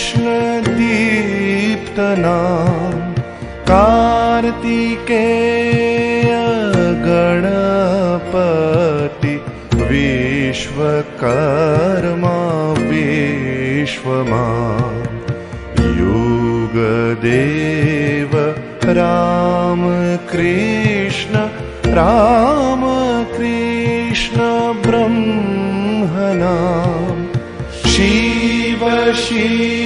कृष्ण दीप्तनाम कार्तिकेय गणपति विश्वकर्मा विश्वमा युगदेव राम कृष्ण राम कृष्ण ब्रह्मणाम शिव शिव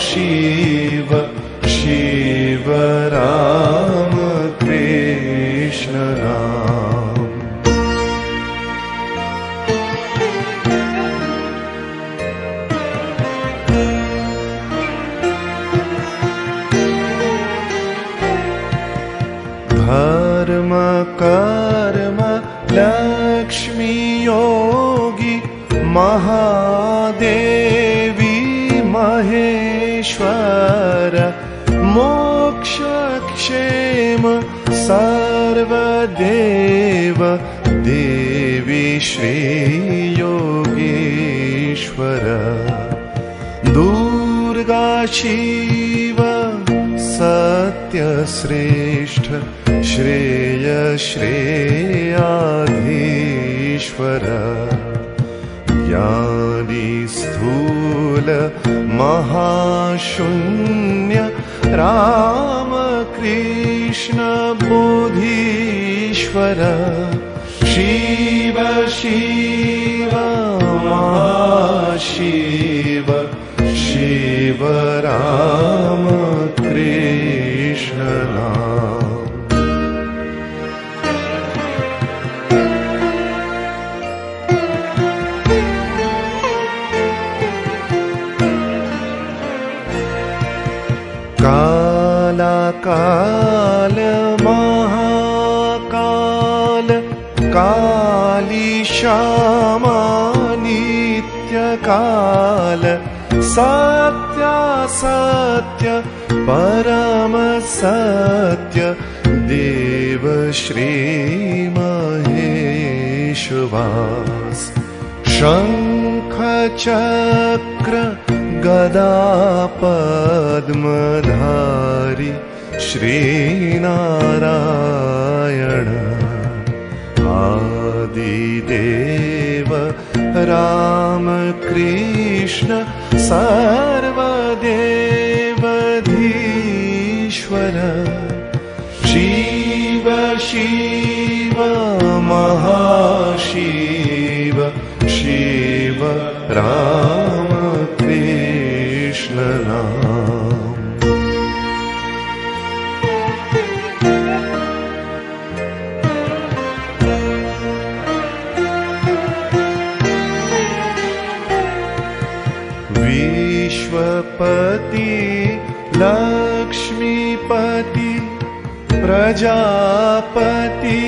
शिव शिव राम कृष्ण राम। धर्म कर्म लक्ष्मी योगी महादे महे महेश्वर मोक्षक्षेम सर्वदेव देवी श्रीयोगीश्वर दुर्गा शिव सत्यश्रेष्ठ श्रेय श्रेयाधीश्वर ज्ञानी स्थूल महाशून्य रामकृष्ण बोधीश्वर। शिव शिव महाशिव शिव राम सर्वदेवधीश्वर शिव शिव महाशिव शिव राम प्रजापति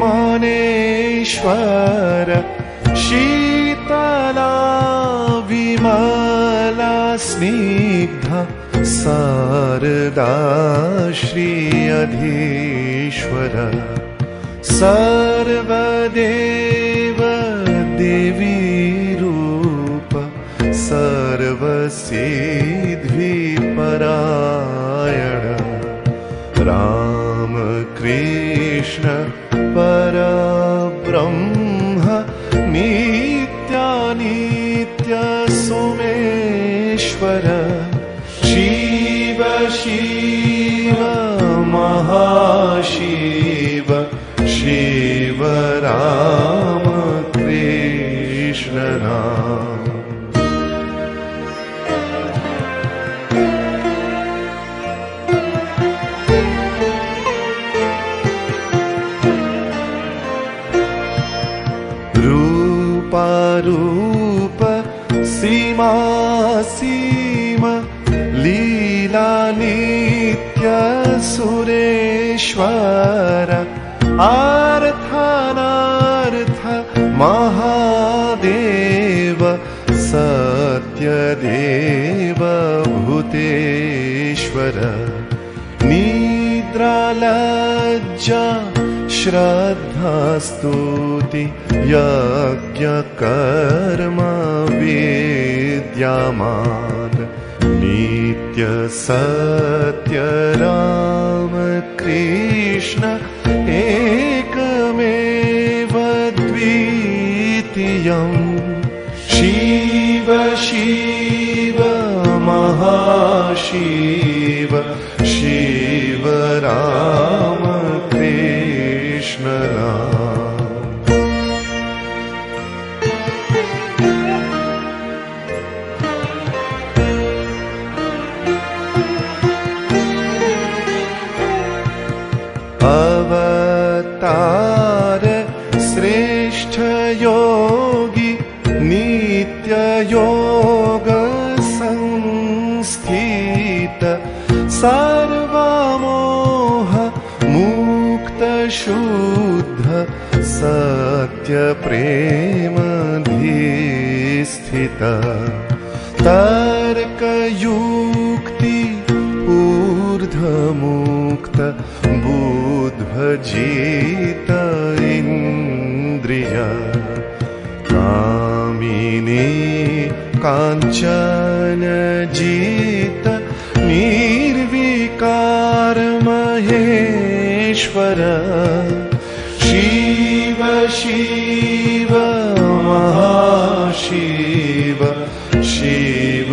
मनेश्वर शीतला विमला स्निग्ध श्री अधीश्वर सर्वदेव देवी रूप सर्वसिद्धिपरायण। राम कृष्ण परब्रह्म नित्यानित्य सोमेश्वर शिव शिव महाशिव शिव सीम लीला नित्य सुरेश्वर आर्थानार्थ महादेव सत्यदेव भूतेश्वर निद्रालज्जा श्रद्धास्तुति यज्ञकर्म यज्ञकर्मे विद्यमान नित्य सत्य राम कृष्ण एकमेव द्वितीयम् शिव शिव महाशिव शिव राम कृष्ण राम अवतार श्रेष्ठयोगी नित्ययोगसंस्थित सर्वमोह मुक्त शुद्ध सत्यप्रेमधि तर्क तर्कयू बुद्ध्वजित इन्द्रिय कामिनी काञ्चन जित निर्विकार महेश्वर शिव शिव महाशिव शिव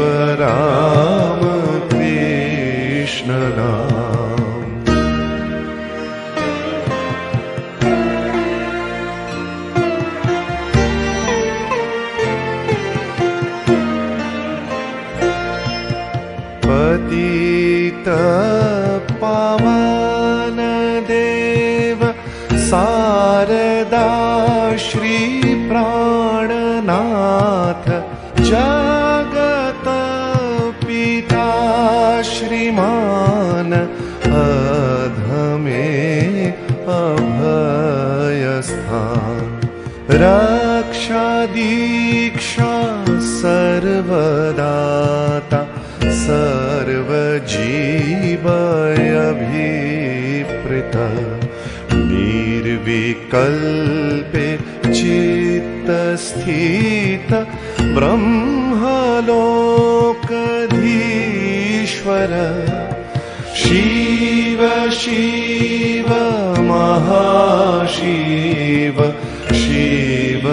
निर्विकल्पे चित्तस्थित ब्रह्मलोकधीश्वर। शिव शिव महाशिव शिव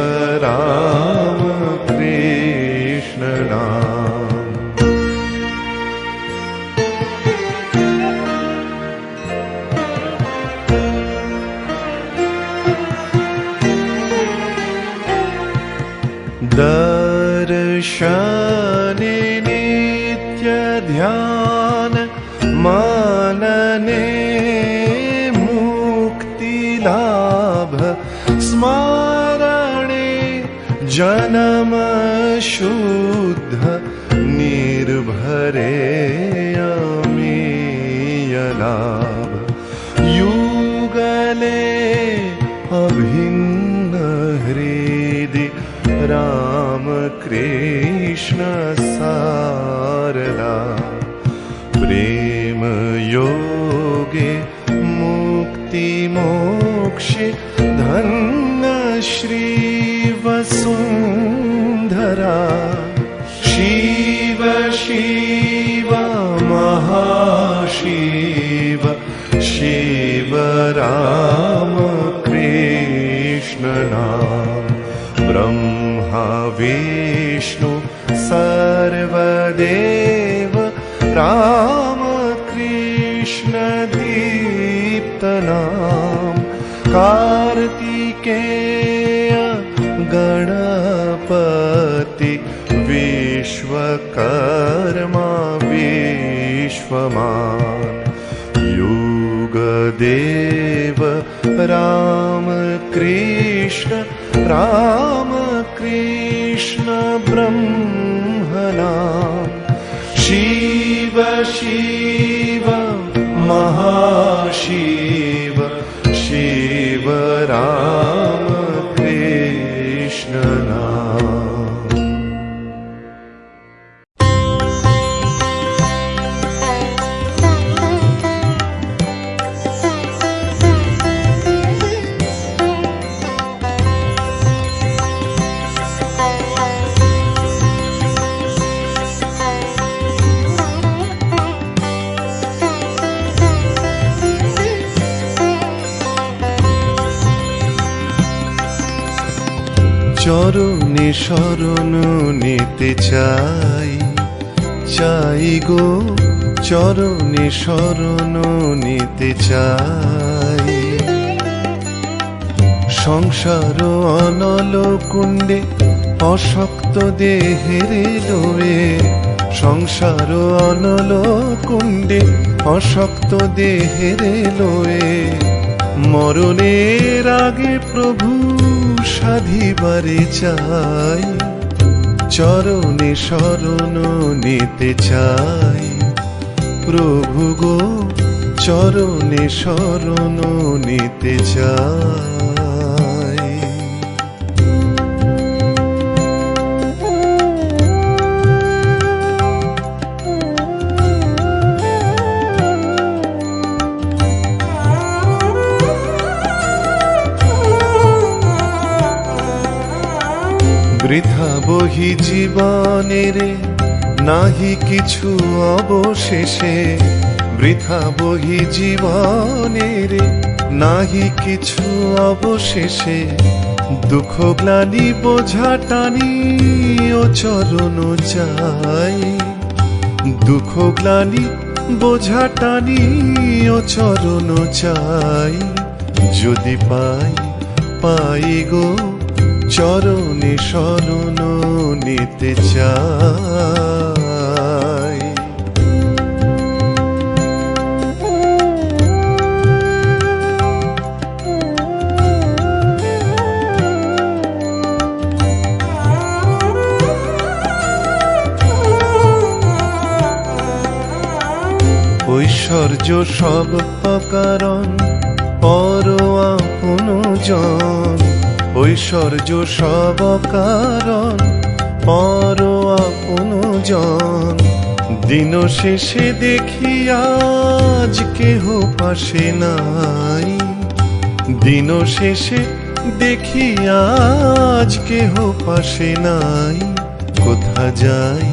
हि हृदि राम कृष्ण सारला प्रेम योगे मुक्तिमोक्षे शिव शिव महाशिव शिवरा ब्रह्मा विष्णु सर्वदेव राम कार्तिकेय गणपति विश्वकर्मा विश्वमान युगदेव राम कृष्ण राम कृष्ण ब्रह्मनाम शिव शिव महाशिव शिव राम শরণ নিতে চাই চাই গো চরণে শরণ নিতে চাই। সংসার অনল কুণ্ডে অশক্ত দেহের লোয়ে সংসার অনল কুণ্ডে অশক্ত দেহের লোয়ে মরণের আগে প্রভু সাধিবারে চাই, চরণে শরণ নিতে চাই। প্রভু গো, চরণে শরণ নিতে চাই। বৃথা বহি জীবনের নাহি কিছু অবশেষে। বৃথা বহি জীবনের নাহি কিছু অবশেষে। দুঃখ গ্লানি বোঝা টানি ও চরণ চাই। দুঃখ গ্লানি বোঝা টানি ও চরণ চাই। যদি পাই পাই গো। চরণে শরণ নিতে চাই। ঐশ্বর্য সব অকারণ পর আপন জন। ঐশ্বর্য সব কারণ, পর আপন জন। দিন শেষে দেখি আজ কেহ পাশে নাই। দিন শেষে দেখি আজ কেহ পাশে নাই। কোথা যাই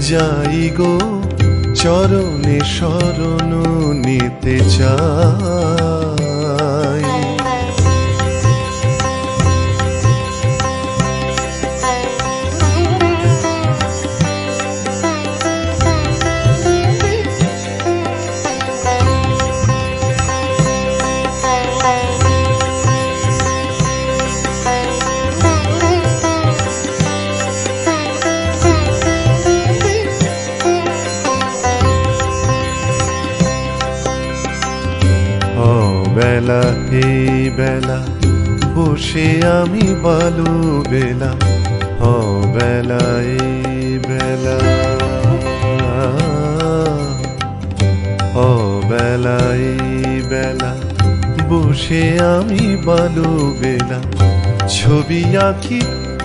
যাই গো, চরণে শরণ নিতে চাই। বেলা এই বেলা, বসে আমি বালু বেলা। হ বেলা এই বেলা। হ বেলা এই বেলা, বসে আমি বালু বেলা। ছবি আঁকি,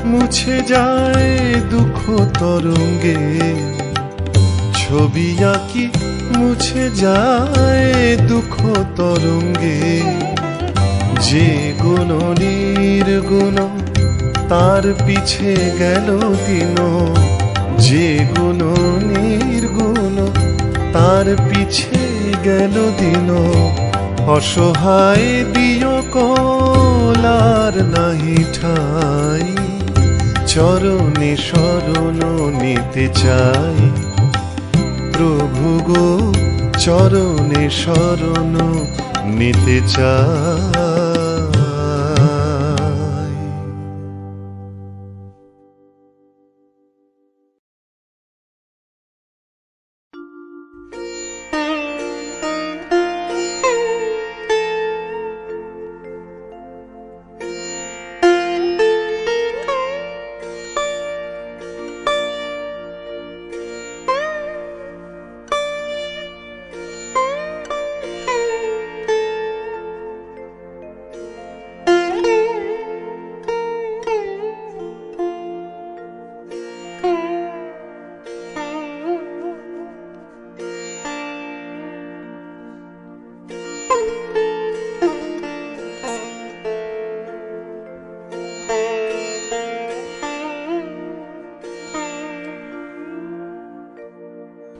মুছে যায় দুঃখ তরঙ্গে। ছবি আঁকি মুছে যায় দুঃখ তরঙ্গে। যে গুণ নির্গুণ, তার পিছে গেল দিন। যে গুণ নির্গুণ, তার পিছে গেল দিন। অসহায় দিয় কলার নাহি ঠাই, চরণে শরণ নিতে চাই। প্রভু গো চরণে শরণ নিতে চাই।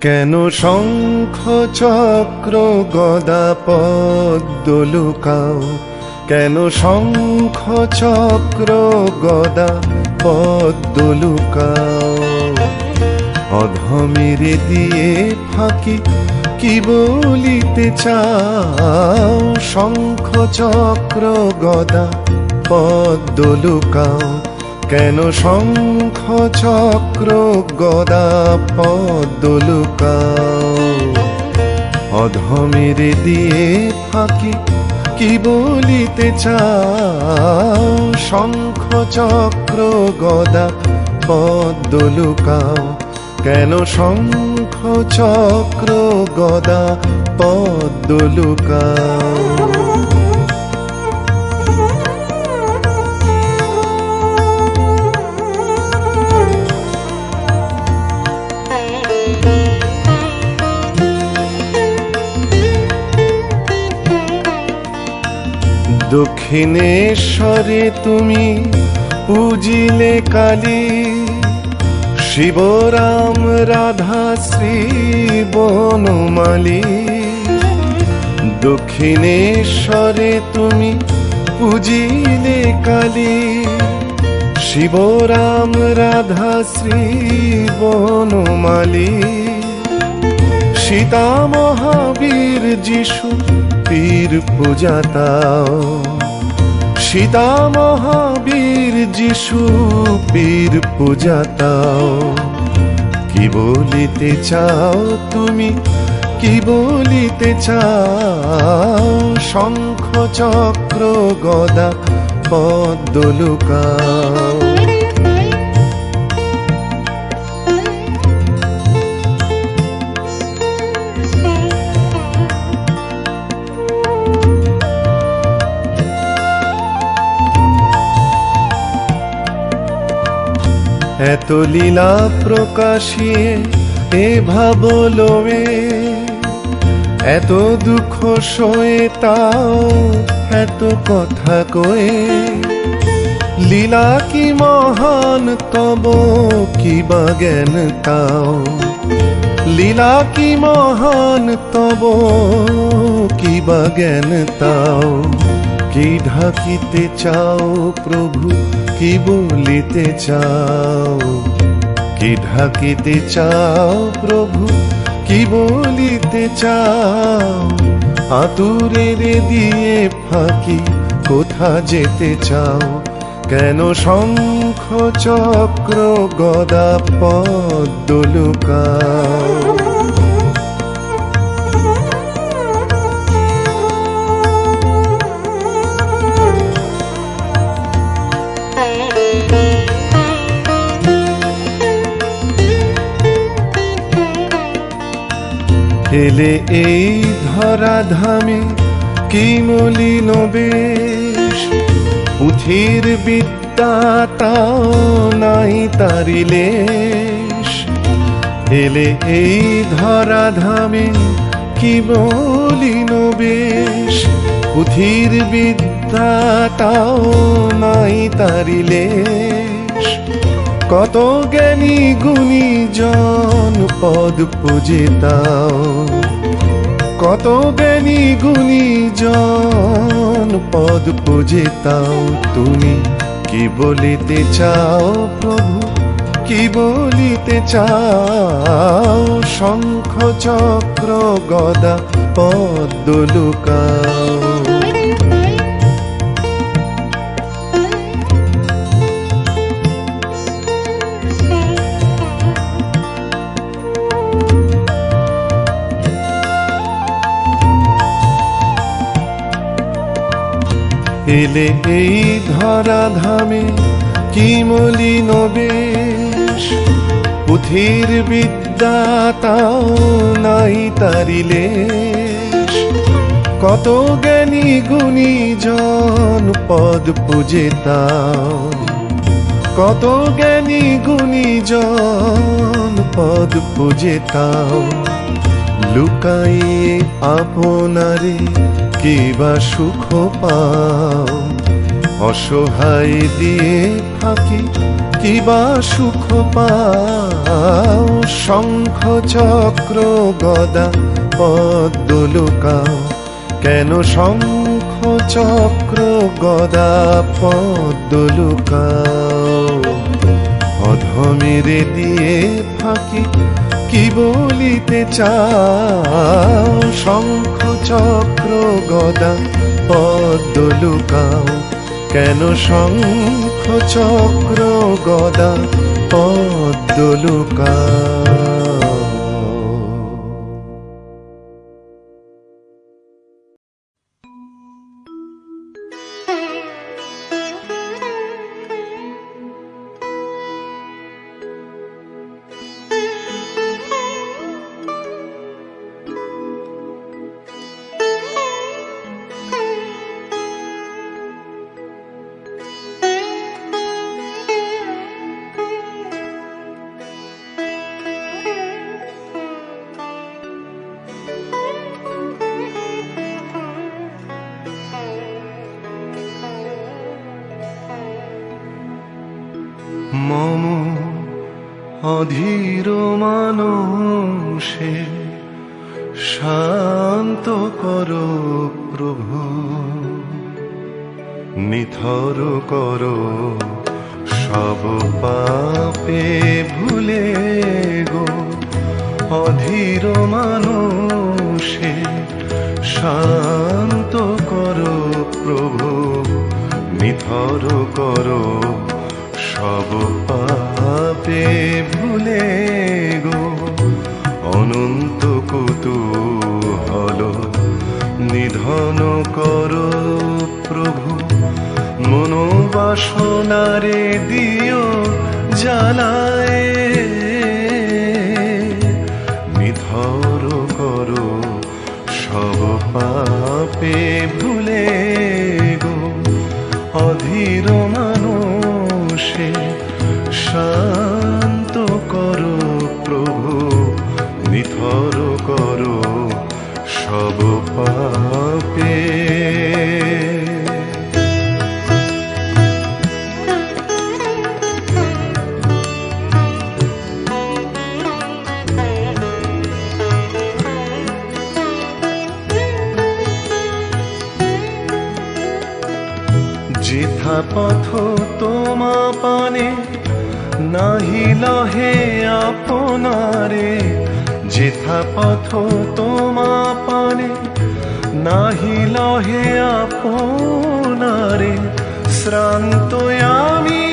কেন শঙ্খ চক্র গদা পদ্ম লুকাও কেন শঙ্খ চক্র গদা পদ্ম লুকাও অধমেরে দিয়ে ফাঁকি কি বলিতে চাও? শঙ্খ চক্র গদা পদ্ম লুকাও কেন শঙ্খ চক্র গদা পদ্ম লুকাও অধমেরে দিয়ে ফাঁকি কি বলিতে চাও? শঙ্খ চক্র গদা পদ্ম লুকাও কেন শঙ্খ চক্র গদা পদ্ম দক্ষিণেশ্বরে তুমি পূজিলে কালী। শিবরাম রাধা শ্রী বনমালী। দক্ষিণেশ্বরে তুমি পূজিলে কালী। শিবরাম রাধা শ্রী বনমালী। সীতা মহাবীর যিশু পীর পূজাতাও সীতা মহাবীর যিশু পীর পূজাতাও, কি বলিতে চাও তুমি? কি বলিতে চাও? শঙ্খ চক্র গদা পদ্ম এত লীলা প্রকাশিয়ে এ ভাবলোবে এত দুঃখ সয়ে তাও এত কথা কয়ে। লীলা কি মহান, তব কি বা জ্ঞান তাও। লীলা কি মহান, তব কি বা জ্ঞান তাও। কি ঢাকিতে চাও প্রভু কি বলিতে চাও? কি ঢাকিতে চাও প্রভু? কি বলিতে চাও? আতুরে রে দিয়ে ফাঁকি কোথা যেতে চাও? কেন শঙ্খ চক্র গদা পদ্ম এলে এই ধরা ধামে কি মলিন বেশ? পুঁথির বিদ্যা তাও নাই তারিলেশ এলে এই ধরা ধামে কি মলিন বেশ? পুঁথির বিদ্যা তাও নাই তারিলেশ কত জ্ঞানী গুণী জন পদ পুজে তাও কত জ্ঞানী গুণী জন পদ পুজে তাও তুমি কি বলিতে চাও প্রভু? কি বলিতে চাও? শঙ্খ চক্র গদা পদ্ম লুকাও। এলে এই ধরা ধামে কি মলিন বেশ? পুথির বিদ্যা তাও নাই তারিলে কত জ্ঞানী গুণী জন পদ পুজে তাও। কত জ্ঞানী গুণী জন পদ পুজে লুকাইয়ে আপনারে কি বা সুখ পাও? অসহায় দিয়ে ফাঁকি কি বা সুখ পাও? শঙ্খ চক্র গদা পদ্ম লুকাও। কেন শঙ্খ চক্র গদা পদ্ম লুকাও? অধমেরে দিয়ে ফাঁকি কি বলিতে চাও? শঙ্খ চক্র গদা পদ্ম লুকাও। কেন শঙ্খ চক্র গদা পদ্ম লুকাও? অধীর মানুষে, শান্ত করো প্রভু, নিথর করো সব পাপে ভুলে গো। অনন্ত কুতূহল নিধন করো প্রভু, মনোবাসনারে দিও, জ্বালায় ভুলে গো অধীর মানুষে নাহি হে আপনারে, যেথা পথ তোমা পানে নাহিল হে আপনারে, শ্রান্ত আমি,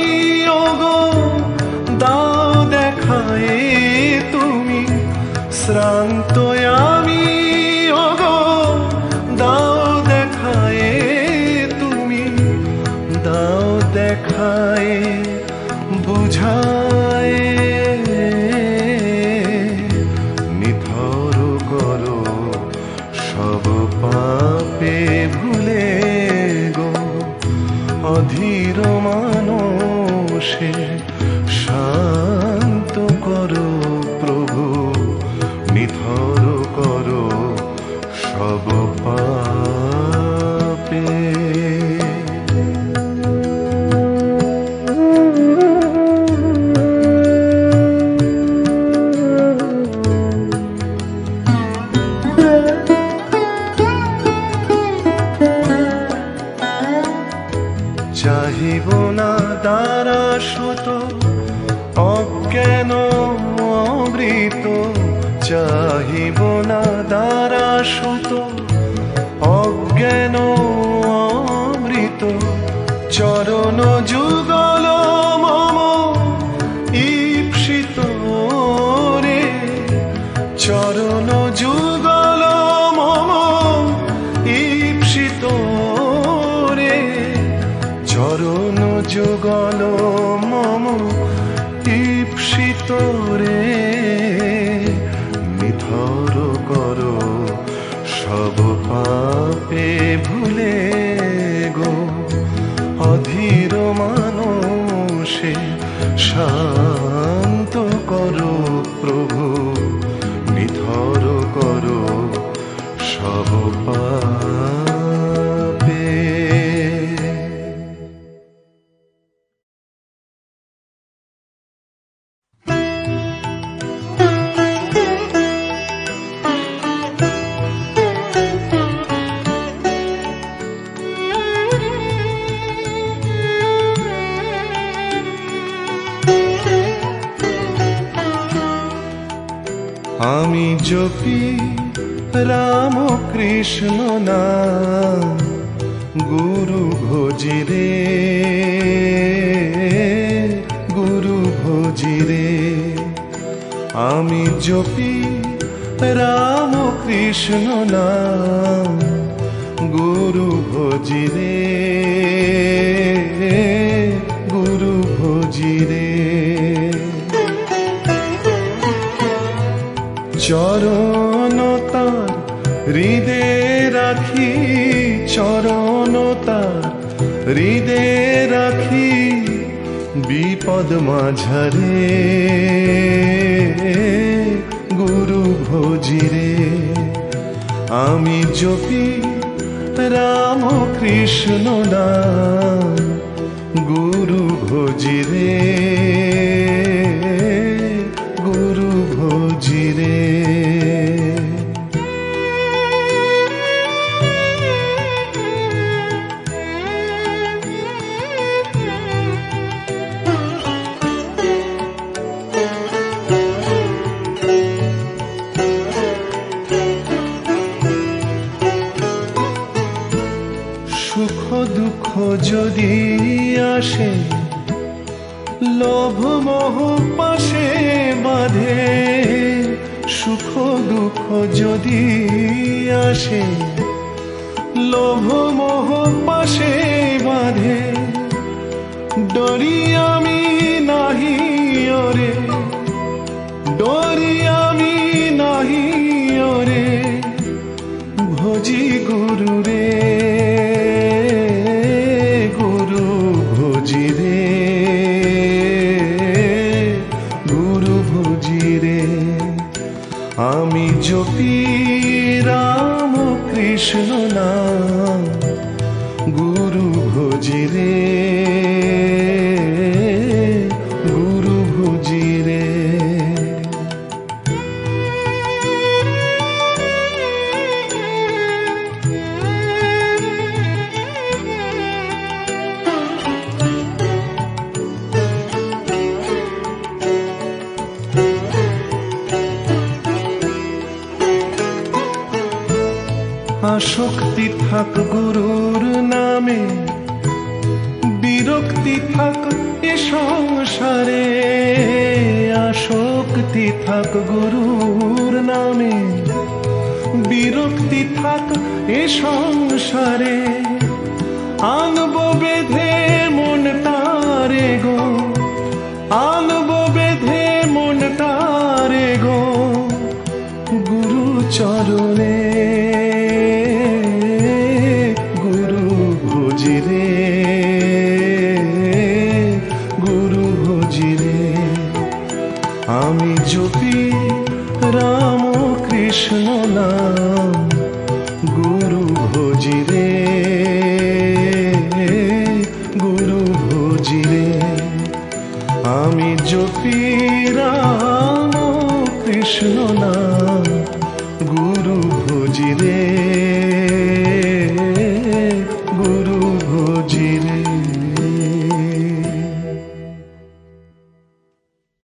ওগো, দাও দেখায় তুমি, শ্রান্ত মম ঈপ্সিত রে নিথর করো সব পাপে ভুলে গো। অধীর মানুষে শান্ত আমি জপি রাম কৃষ্ণ নাম, গুরু ভোজিরে গুরু ভোজিরে। আমি জপি রাম কৃষ্ণ নাম, গুরু ভোজিরে গুরু ভোজিরে। চরণ তার, হৃদে রাখি চরণ তার, হৃদে রাখি বিপদ মাঝারে। গুরু ভোজিরে, আমি জপি রাম কৃষ্ণ নাম, গুরু ভোজিরে। noche. বিরক্তি থাক এ সংসারে। আনব বেঁধে মন তারে গো। আনব বেঁধে মন তারে গো। গুরু চরণে